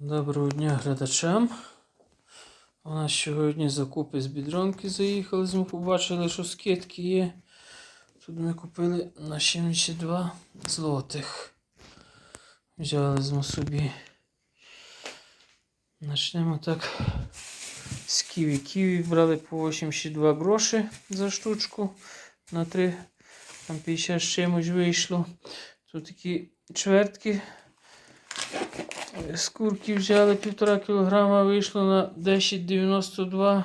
Доброго дня глядачам. У нас сьогодні закупи з бідронки заїхали. Ми побачили, що скидки є. Тут ми купили на 72 злотих. Взяли ми собі. Почнемо так з ківі. Ківі брали по 82 гроші за штучку. На 3 там 50 з чимось вийшло. Тут такі чвертки з курки взяли півтора кілограма, вийшло на 10,92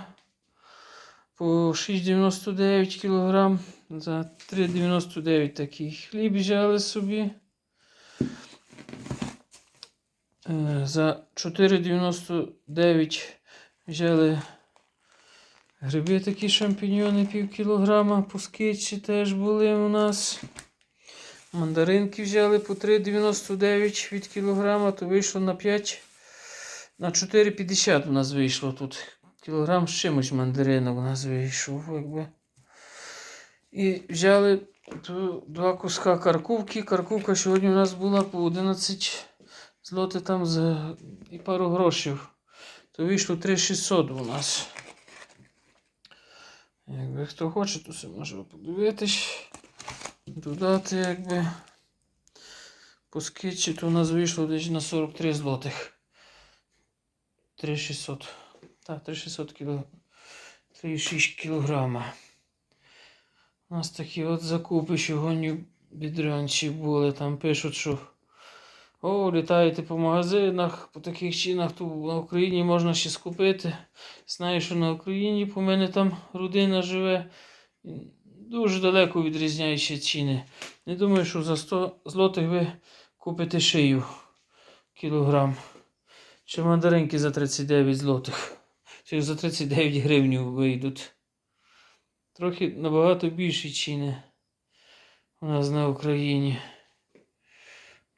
по 6,99 кілограм. За 3,99 такий хліб взяли собі. Е, За 4,99 взяли гриби такі шампіньйони пів кілограма, по теж були у нас. Мандаринки взяли по 3,99 від кілограма, то вийшло на 5, на 4,50 у нас вийшло тут. Кілограм з чимось мандаринок у нас вийшов. Якби. І взяли два куска каркувки. Каркувка сьогодні у нас була по 11 злоти там за і пару грошів. То вийшло 3,600 у нас. Якби хто хоче, то все може подивитись. Додати, якби по скетчі, то у нас вийшло десь на 43 злотих. 3600. Так, 3600 кіло. 3,6 кілограма. У нас такі от закупи сьогодні бідрянчі були. Там пишуть, що о, літаєте по магазинах, по таких чинах, то на Україні можна ще скупити. Знаю, що на Україні по мене там родина живе. Дуже далеко відрізняючі ціни. Не думаю, що за 100 злотих ви купите шию кілограм. Чи мандаринки за 39 злотих. Чи за 39 гривень вийдуть. Трохи набагато більші ціни у нас на Україні.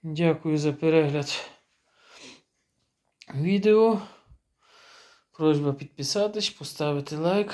Дякую за перегляд відео. Просьба підписатись, поставити лайк.